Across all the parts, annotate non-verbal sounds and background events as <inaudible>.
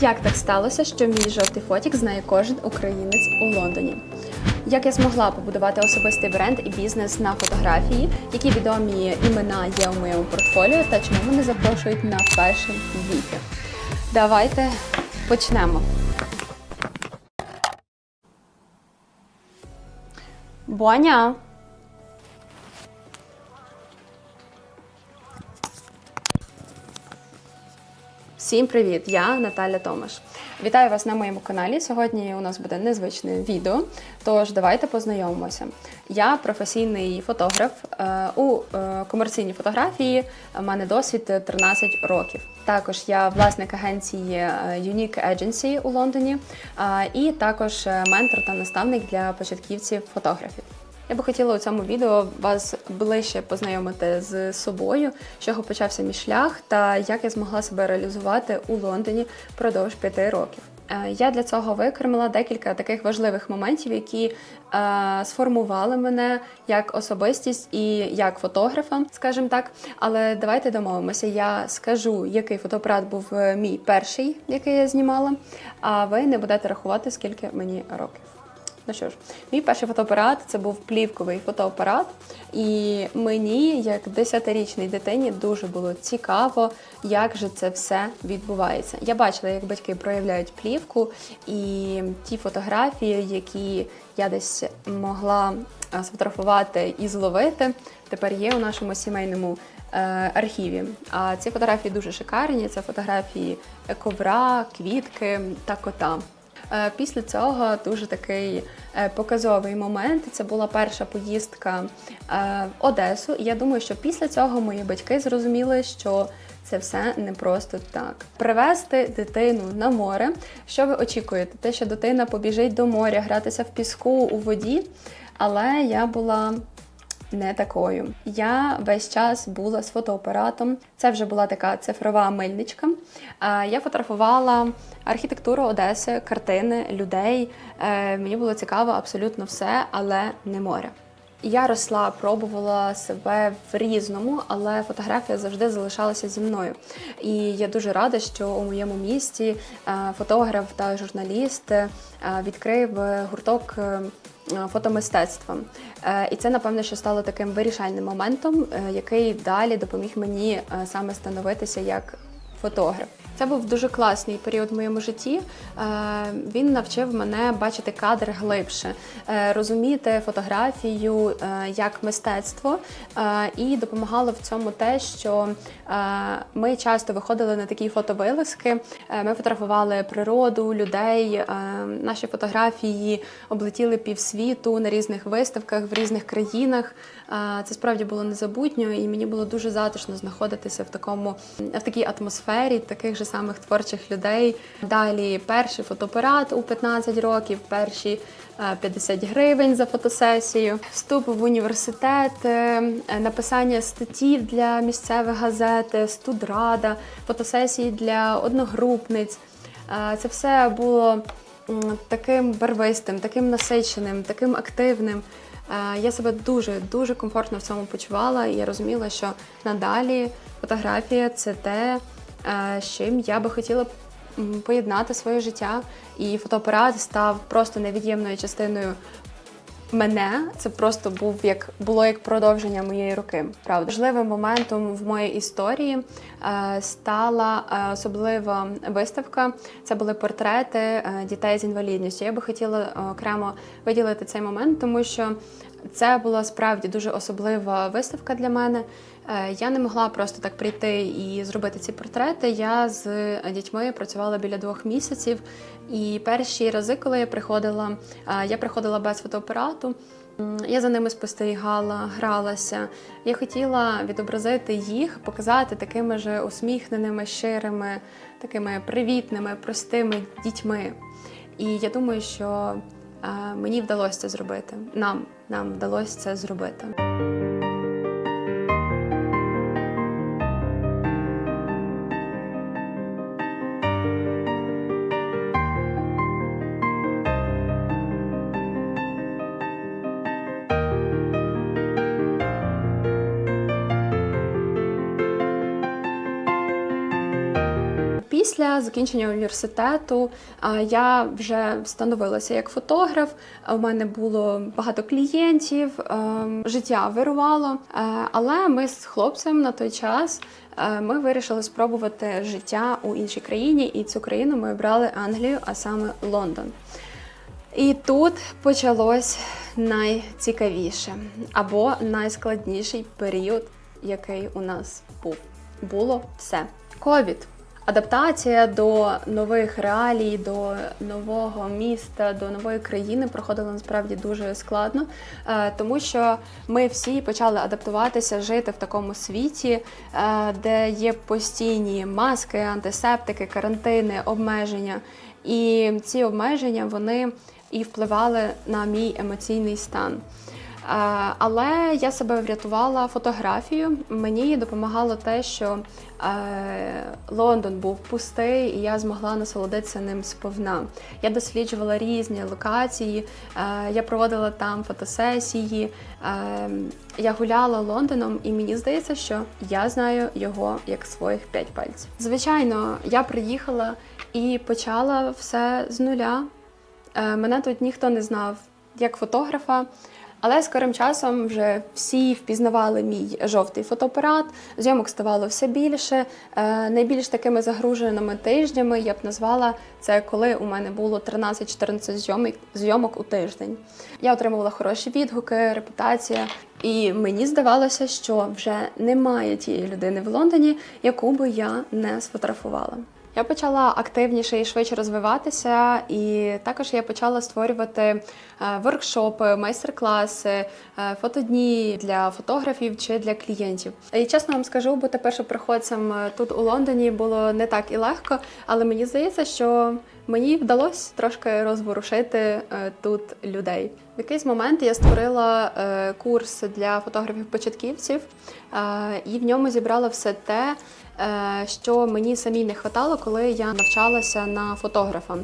Як так сталося, що мій жовтий фотік знає кожен українець у Лондоні? Як я змогла побудувати особистий бренд і бізнес на фотографії, які відомі імена є у моєму портфоліо та чому мене запрошують на Fashion Week? Давайте почнемо. Боня! Всім привіт! Я Наталя Томаш. Вітаю вас на моєму каналі. Сьогодні у нас буде незвичне відео. Тож давайте познайомимося. Я професійний фотограф Е, у е, комерційній фотографії. У мене досвід 13 років. Також я власник агенції е, Unique Agency у Лондоні, і також ментор та наставник для початківців фотографів. Я би хотіла у цьому відео вас ближче познайомити з собою, з чого почався мій шлях та як я змогла себе реалізувати у Лондоні впродовж п'яти років. Е, Я для цього викремила декілька таких важливих моментів, які е, сформували мене як особистість і як фотографа, скажімо так. Але давайте домовимося. Я скажу, який фотоапарат був е, мій перший, який я знімала, а ви не будете рахувати, скільки мені років. Ну що ж, мій перший фотоапарат це був плівковий фотоапарат, і мені, як 10-річній дитині, дуже було цікаво, як же це все відбувається. Я бачила, як батьки проявляють плівку, і ті фотографії, які я десь могла е, сфотографувати і зловити, тепер є у нашому сімейному е, архіві. А ці фотографії дуже шикарні. Це фотографії ковра, квітки та кота. Е, Після цього дуже такий е, показовий момент. Це була перша поїздка е, в Одесу. І я думаю, що після цього мої батьки зрозуміли, що це все не просто так. Привезти дитину на море. Що ви очікуєте? Те, що дитина побіжить до моря, гратися в піску у воді. Але я була не такою. Я весь час була з фотоапаратом. Це вже була така цифрова мильничка. Я фотографувала архітектуру Одеси, картини, людей. Е, Мені було цікаво абсолютно все, але не море. Я росла, пробувала себе в різному, але фотографія завжди залишалася зі мною. І я дуже рада, що у моєму місті е, фотограф та журналіст е, відкрив гурток фотомистецтва. Е, І це, напевно, що стало таким вирішальним моментом, е, який далі допоміг мені е, саме становитися як фотограф. Це був дуже класний період в моєму житті. Е, Він навчив мене бачити кадр глибше, е, розуміти фотографію е, як мистецтво, і допомагало в цьому те, що ми часто виходили на такі фотовилазки. Ми фотографували природу, людей. Наші фотографії облетіли півсвіту на різних виставках в різних країнах. Це справді було незабутньо, і мені було дуже затишно знаходитися в такому в такій атмосфері таких же самих творчих людей. Далі перший фотоапарат у 15 років, перші е, 50 гривень за фотосесію, вступ в університет, е, написання статтів для місцевих газет, е, студрада, фотосесії для одногрупниць. Е, Це все було таким барвистим, таким насиченим, таким активним. Е, Я себе дуже дуже комфортно в цьому почувала, і я розуміла, що надалі фотографія це те, е, з чим я би хотіла поєднати своє життя. І фотоапарат став просто невід'ємною частиною мене. Це просто був як було як продовження моєї руки. Правда, важливим моментом в моїй історії е, стала е, особлива виставка. Це були портрети е, дітей з інвалідністю. Я би хотіла е, окремо виділити цей момент, тому що це була справді дуже особлива виставка для мене. Е, Я не могла просто так прийти і зробити ці портрети. Я з дітьми працювала біля двох місяців. І перші рази, коли я приходила, е, я приходила без фотоапарату. Я за ними спостерігала, гралася. Я хотіла відобразити їх, показати такими ж усміхненими, щирими, такими привітними, простими дітьми. І я думаю, що е, мені вдалося це зробити. Нам, нам вдалося це зробити. Після закінчення університету я вже становилася як фотограф. У мене було багато клієнтів, життя вирувало. Але ми з хлопцем на той час ми вирішили спробувати життя у іншій країні, і цю країну ми обрали Англію, а саме Лондон. І тут почалось найцікавіше або найскладніший період, який у нас був. Було все. Ковід. Адаптація до нових реалій, до нового міста, до нової країни проходила насправді дуже складно, е, тому що ми всі почали адаптуватися, жити в такому світі, е, де є постійні маски, антисептики, карантини, обмеження. І ці обмеження вони і впливали на мій емоційний стан. Е, Але я себе врятувала фотографією. Мені допомагало те, що е, Лондон був пустий, і я змогла насолодитися ним сповна. Я досліджувала різні локації, е, я проводила там фотосесії, я гуляла Лондоном, і мені здається, що я знаю його як своїх п'ять пальців. Звичайно, я приїхала і почала все з нуля. Мене тут ніхто не знав як фотографа. Але скорим часом вже всі впізнавали мій жовтий фотоапарат, зйомок ставало все більше. Е, Найбільш такими загруженими тижнями я б назвала це, коли у мене було 13-14 зйомок, зйомок у тиждень. Я отримувала хороші відгуки, репутація, і мені здавалося, що вже немає тієї людини в Лондоні, яку би я не сфотографувала. Я почала активніше і швидше розвиватися, і також я почала створювати е, воркшопи, майстер-класи, е, фотодні для фотографів чи для клієнтів. І чесно вам скажу, бути першопроходцем е, тут у Лондоні було не так і легко, але мені здається, що мені вдалося трошки розворушити тут людей. В якийсь момент я створила курс для фотографів-початківців, і в ньому зібрала все те, що мені самій не хватало, коли я навчалася на фотографа.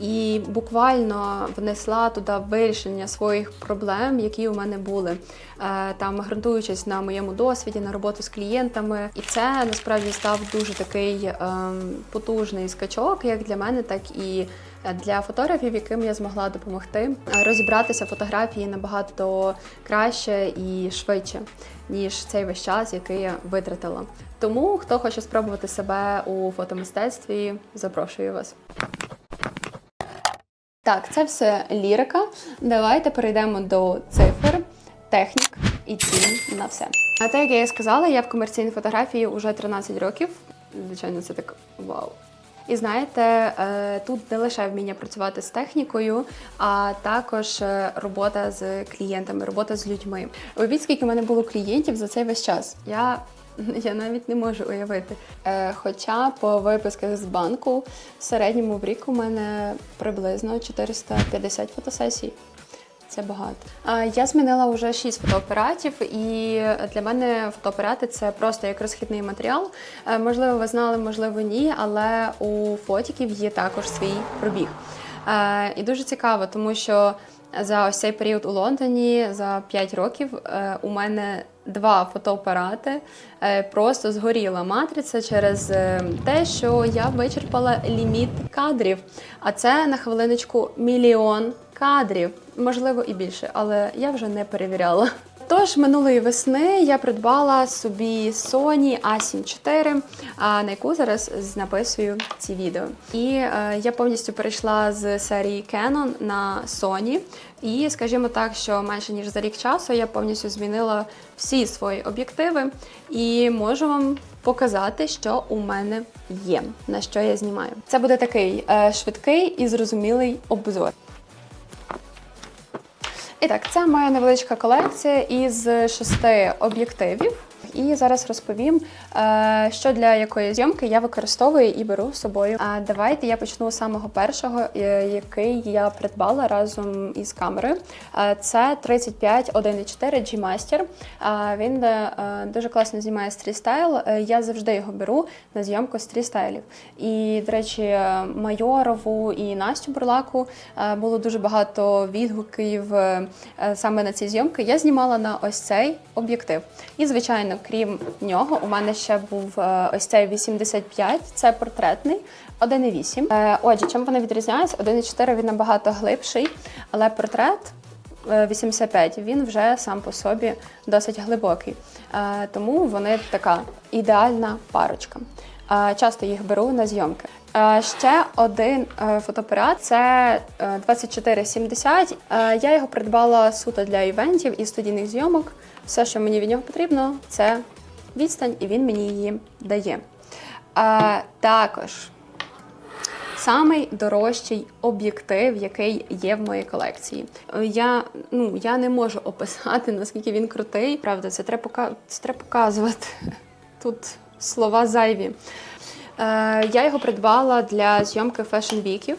І буквально внесла туди вирішення своїх проблем, які у мене були, Е, там ґрунтуючись на моєму досвіді, на роботу з клієнтами. І це насправді став дуже такий ем, потужний скачок, як для мене, так і для фотографів, яким я змогла допомогти е, розібратися фотографії набагато краще і швидше, ніж цей весь час, який я витратила. Тому хто хоче спробувати себе у фотомистецтві, запрошую вас. Так, це все лірика. Давайте перейдемо до цифр, технік і цін на все. А так, як я і сказала, я в комерційній фотографії вже 13 років. Звичайно, це так вау. І знаєте, е, тут не лише вміння працювати з технікою, а також е, робота з клієнтами, робота з людьми. Уявіть, скільки в мене було клієнтів за цей весь час. Я <laughs> я навіть не можу уявити. Е, Хоча по виписках з банку в середньому в рік у мене приблизно 450 фотосесій. Це багато. Я змінила вже 6 фотоапаратів, і для мене фотоапарати це просто як розхідний матеріал. Е, Можливо, ви знали, можливо, ні, але у фотіків є також свій пробіг. Е, І дуже цікаво, тому що за ось цей період у Лондоні за 5 років е, у мене два фотоапарати просто згоріла матриця через те, що я вичерпала ліміт кадрів. А це на хвилиночку мільйон кадрів, можливо, і більше, але я вже не перевіряла. Тож минулої весни я придбала собі Sony A7 IV, на яку зараз написую ці відео. І е, я повністю перейшла з серії Canon на Sony. І скажімо так, що менше ніж за рік часу я повністю змінила всі свої об'єктиви і можу вам показати, що у мене є, на що я знімаю. Це буде такий е, швидкий і зрозумілий обзор. І так, це моя невеличка колекція із шести об'єктивів. І зараз розповім, е, що для якої зйомки я використовую і беру з собою. А давайте я почну з самого першого, е, який я придбала разом із камерою. Е, Це 35 1.4 G-Master. Він дуже класно знімає стрістайл. Я завжди його беру на зйомку стрістайлів. І, до речі, Майорову і Настю Бурлаку було дуже багато відгуків саме на ці зйомки. Я знімала на ось цей об'єктив. І, звичайно, крім нього, у мене ще був е, ось цей 85, це портретний, 1,8. Е, Отже, чим вони відрізняються? 1,4 він набагато глибший, але портрет е, 85 він вже сам по собі досить глибокий. Е, Тому вони така ідеальна парочка. Е, Часто їх беру на зйомки. Е, Ще один е, фотоапарат це е, 2470. Е, Я його придбала суто для івентів і студійних зйомок. Все, що мені від нього потрібно, це відстань, і він мені її дає. Е, Також самий дорожчий об'єктив, який є в моїй колекції. Я, ну, я не можу описати, наскільки він крутий. Правда, це треба, це треба показувати. <laughs> Тут слова зайві. Е, Я його придбала для зйомки фешн-віків.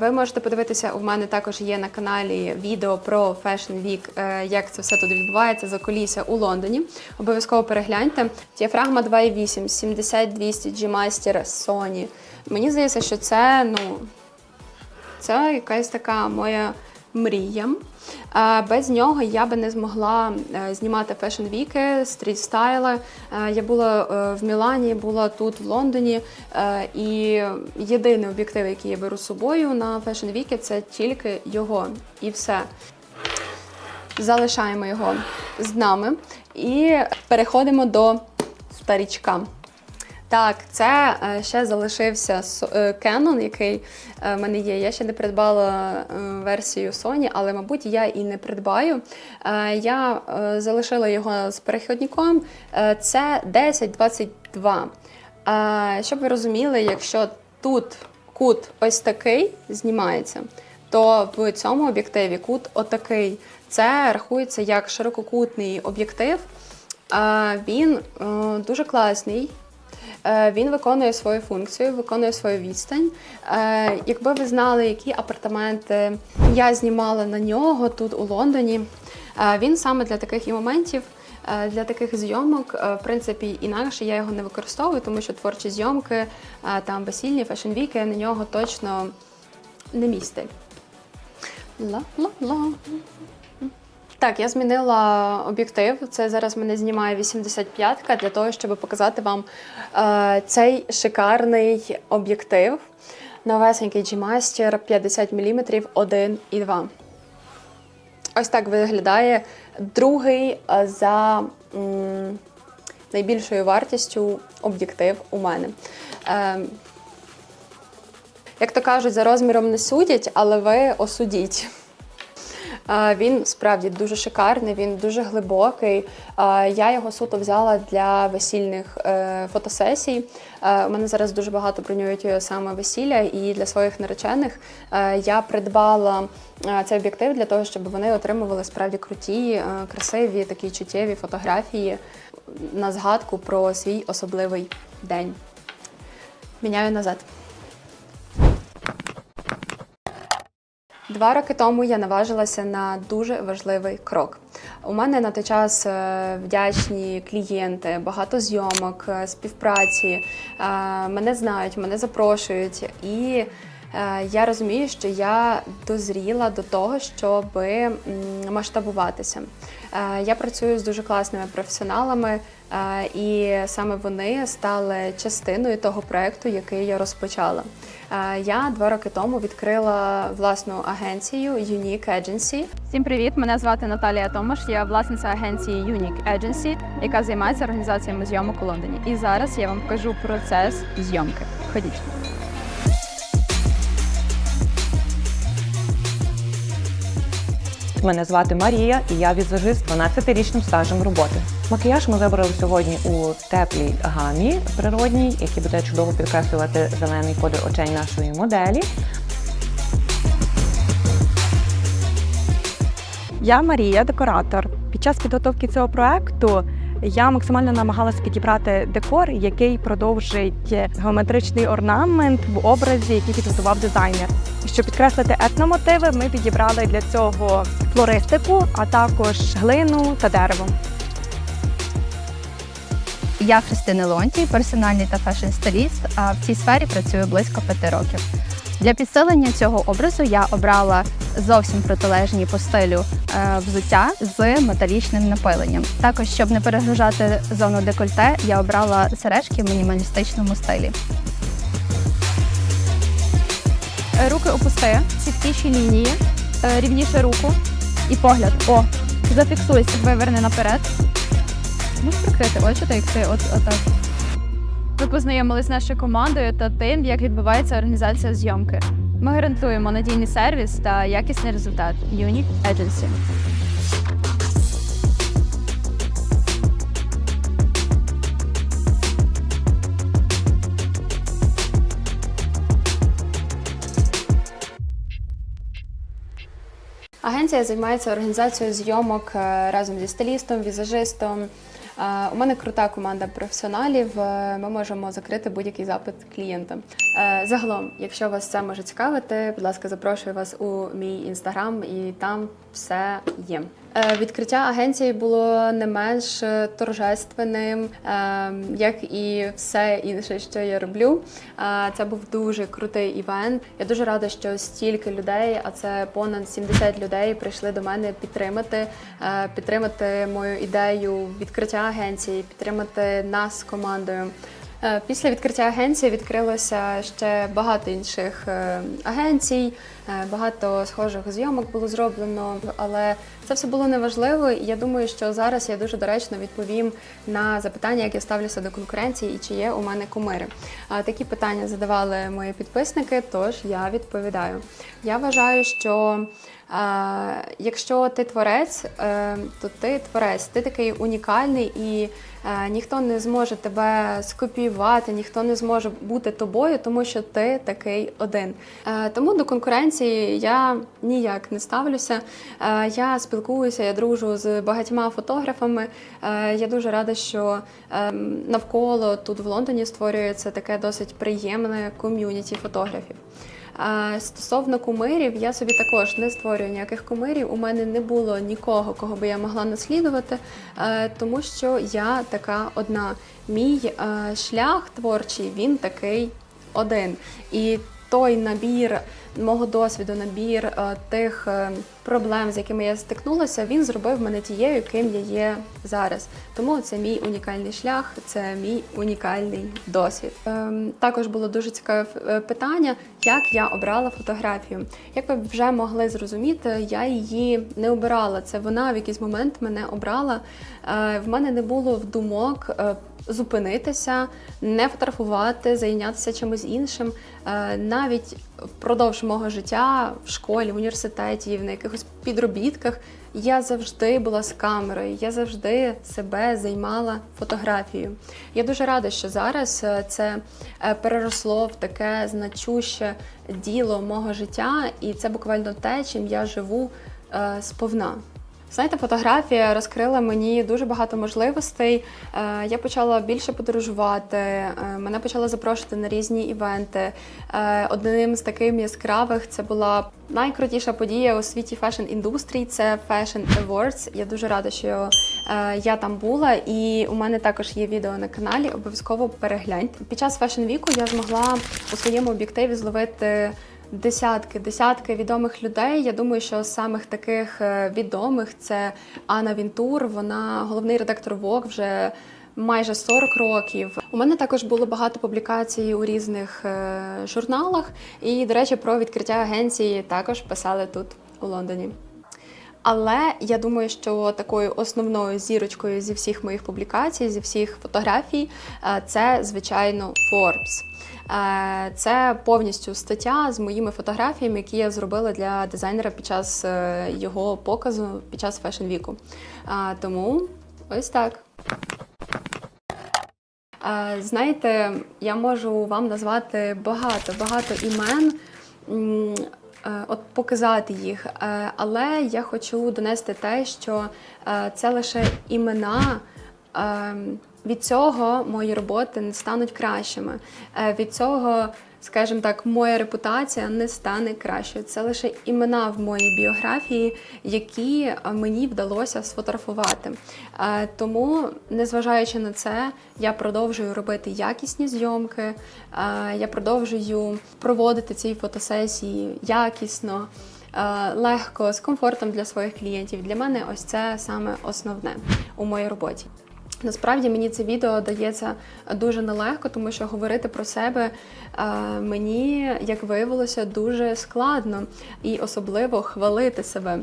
Ви можете подивитися, у мене також є на каналі відео про Fashion Week, е, як це все тут відбувається за колісся у Лондоні. Обов'язково перегляньте. Діафрагма 2.8, 70-200 G-Master Sony. Мені здається, що це, ну, це якась така моя мрія. Е, Без нього я би не змогла е, знімати фешн-віки, стріт-стайли. Я була е, в Мілані, була тут, в Лондоні. е, І єдиний об'єктив, який я беру з собою на фешн-віки, це тільки його. І все. Залишаємо його з нами і переходимо до старічка. Так, це е, ще залишився е, Canon, який е, в мене є. Я ще не придбала версію Sony, але, мабуть, я і не придбаю. Я залишила його з перехідником. Це 1022. Е, Щоб ви розуміли, якщо тут кут ось такий знімається, то в цьому об'єктиві кут отакий. Це рахується як ширококутний об'єктив. Він дуже класний. Е, Він виконує свою функцію, виконує свою відстань. Е, Якби ви знали, які апартаменти я знімала на нього тут у Лондоні, е, він саме для таких і моментів, для таких зйомок, в принципі, інакше я його не використовую, тому що творчі зйомки, там весільні, фешн-віки, на нього точно не мій стиль. Ла-ла-ла. Так, я змінила об'єктив. Це зараз мене знімає 85-ка для того, щоб показати вам е, цей шикарний об'єктив. Новесенький G-Master 50 мм 1 і 2. Ось так виглядає другий е, за м, найбільшою вартістю об'єктив у мене. Е, як то кажуть, за розміром не судять, але ви осудіть. Він справді дуже шикарний, він дуже глибокий. Я його суто взяла для весільних е, фотосесій. У мене зараз дуже багато бронюють саме весілля, і для своїх наречених я придбала цей об'єктив для того, щоб вони отримували справді круті, е, красиві такі чуттєві фотографії на згадку про свій особливий день. Міняю назад. Два роки тому я наважилася на дуже важливий крок. У мене на той час е, вдячні клієнти, багато зйомок, е, співпраці. Е, Мене знають, мене запрошують. І я розумію, що я дозріла до того, щоб масштабуватися. Я працюю з дуже класними професіоналами, і саме вони стали частиною того проекту, який я розпочала. Е, Я два роки тому відкрила власну агенцію Unique Agency. Всім привіт! Мене звати Наталія Томаш. Я власниця агенції Unique Agency, яка займається організаціями зйомок у Лондоні. І зараз я вам покажу процес зйомки. Ходіть. Мене звати Марія, і я візажист з 12-річним стажем роботи. Макіяж ми вибрали сьогодні у теплій гамі природній, який буде чудово підкреслювати зелений колір очей нашої моделі. Я Марія, декоратор. Під час підготовки цього проекту я максимально намагалася підібрати декор, який продовжить геометричний орнамент в образі, який підготував дизайнер. Щоб підкреслити етномотиви, ми підібрали для цього флористику, а також глину та дерево. Я Христина Лонтій, персональний та фешн-стиліст, а в цій сфері працюю близько п'яти років. Для підсилення цього образу я обрала зовсім протилежні по стилю е, взуття з металічним напиленням. Також, щоб не перегружати зону декольте, я обрала сережки в мінімалістичному стилі. Е, Руки опусти, чіткіші лінії, е, рівніше руку і погляд. О, зафіксуйся, виверни наперед. Можеш прикрити очі, так як ти от, отак. Ви познайомились з нашою командою та тим, як відбувається організація зйомки. Ми гарантуємо надійний сервіс та якісний результат. Unique Agency. Агенція займається організацією зйомок е, разом зі стилістом, візажистом. У мене крута команда професіоналів. е, Ми можемо закрити будь-який запит клієнта. Е, Загалом, якщо вас це може цікавити, будь ласка, запрошую вас у мій інстаграм, і там все є. Е, Відкриття агенції було не менш е, торжественним, е, як і все інше, що я роблю. Це був дуже крутий івент. Я дуже рада, що стільки людей, а це понад 70 людей, прийшли до мене підтримати, підтримати мою ідею відкриття агенції, підтримати нас з командою. Е, Після відкриття агенції відкрилося ще багато інших е, агенцій, е, багато схожих зйомок було зроблено, але це все було неважливо. І я думаю, що зараз я дуже доречно відповім на запитання, як я ставлюся до конкуренції і чи є у мене кумири. Такі питання задавали мої підписники, тож я відповідаю. Я вважаю, що якщо ти творець, то ти творець, ти такий унікальний і ніхто не зможе тебе скопіювати, ніхто не зможе бути тобою, тому що ти такий один. Е, тому до конкуренції я ніяк не ставлюся. Е, я спілкуюся, я дружу з багатьма фотографами. Е, я дуже рада, що е, навколо тут в Лондоні створюється таке досить приємне ком'юніті фотографів. Стосовно кумирів, я собі також не створюю ніяких кумирів. У мене не було нікого, кого би я могла наслідувати, е, тому що я така одна. Мій е, шлях творчий він такий один. І той набір мого досвіду, набір е, тих е, проблем, з якими я стикнулася, він зробив мене тією, ким я є зараз. Тому це мій унікальний шлях, це мій унікальний досвід. Ем, також було дуже цікаве е, питання, як я обрала фотографію. Як ви вже могли зрозуміти, я її не обирала. Це вона в якийсь момент мене обрала. В мене не було в думок. Зупинитися, не фотографувати, зайнятися чимось іншим. Е, Навіть впродовж мого життя в школі, в університеті, в на якихось підробітках я завжди була з камерою, я завжди себе займала фотографією. Я дуже рада, що зараз е, це е, переросло в таке значуще діло мого життя, і це буквально те, чим я живу сповна. Знаєте, фотографія розкрила мені дуже багато можливостей. Е, Я почала більше подорожувати, е, мене почали запрошувати на різні івенти. Е, Одним з таких яскравих це була найкрутіша подія у світі фешн-індустрії. Це Fashion Awards. Я дуже рада, що я там була, і у мене також є відео на каналі. Обов'язково перегляньте. Під час Fashion віку я змогла у своєму об'єктиві зловити десятки, десятки відомих людей. Я думаю, що з самих таких е, відомих це Анна Вінтур. Вона головний редактор Vogue вже майже 40 років. У мене також було багато публікацій у різних е, журналах. І, до речі, про відкриття агенції також писали тут у Лондоні. Але я думаю, що такою основною зірочкою зі всіх моїх публікацій, зі всіх фотографій, е, це звичайно Forbes. Е, Це повністю стаття з моїми фотографіями, які я зробила для дизайнера під час е, його показу під час Fashion віку. Тому ось так. Е, Знаєте, я можу вам назвати багато багато імен. От показати їх, але я хочу донести те, що це лише імена. Від цього мої роботи не стануть кращими. Е, Від цього скажімо так, моя репутація не стане кращою. Це лише імена в моїй біографії, які е, мені вдалося сфотографувати. Е, Тому, незважаючи на це, я продовжую робити якісні зйомки, я продовжую проводити ці фотосесії якісно. Легко, з комфортом для своїх клієнтів. Для мене ось це саме основне у моїй роботі. Насправді мені це відео дається дуже нелегко, тому що говорити про себе е, мені, як виявилося, дуже складно і особливо хвалити себе.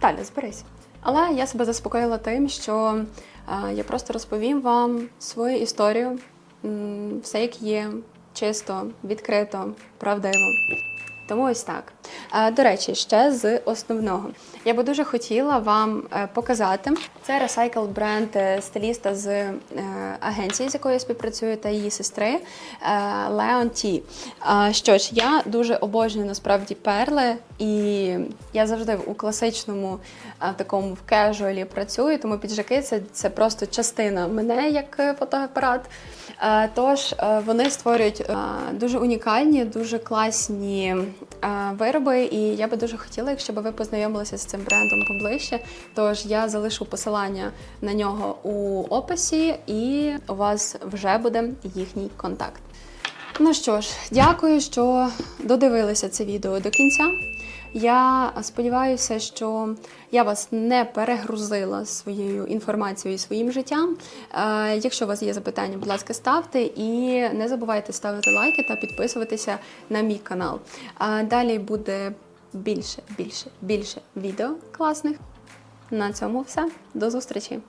Далі, зберись. Але я себе заспокоїла тим, що е, я просто розповім вам свою історію, все як є, чисто, відкрито, правдиво. Тому ось так. Е, До речі, ще з основного. Я би дуже хотіла вам е, показати. Це ресайкл бренд стиліста з е, агенції, з якою я співпрацюю, та її сестри T. А, Що ж, я дуже обожнюю насправді перли, і я завжди у класичному е, такому в кежуалі працюю, тому піджаки це, це просто частина мене як фотоапарат. Тож вони створюють дуже унікальні, дуже класні вироби, і я би дуже хотіла, якщо ви познайомилися з цим брендом поближче. Тож я залишу посилання на нього у описі, і у вас вже буде їхній контакт. Ну що ж, дякую, що додивилися це відео до кінця. Я сподіваюся, що я вас не перегрузила своєю інформацією і своїм життям. Е, Якщо у вас є запитання, будь ласка, ставте і не забувайте ставити лайки та підписуватися на мій канал. Далі буде більше, більше, більше відео класних. На цьому все. До зустрічі!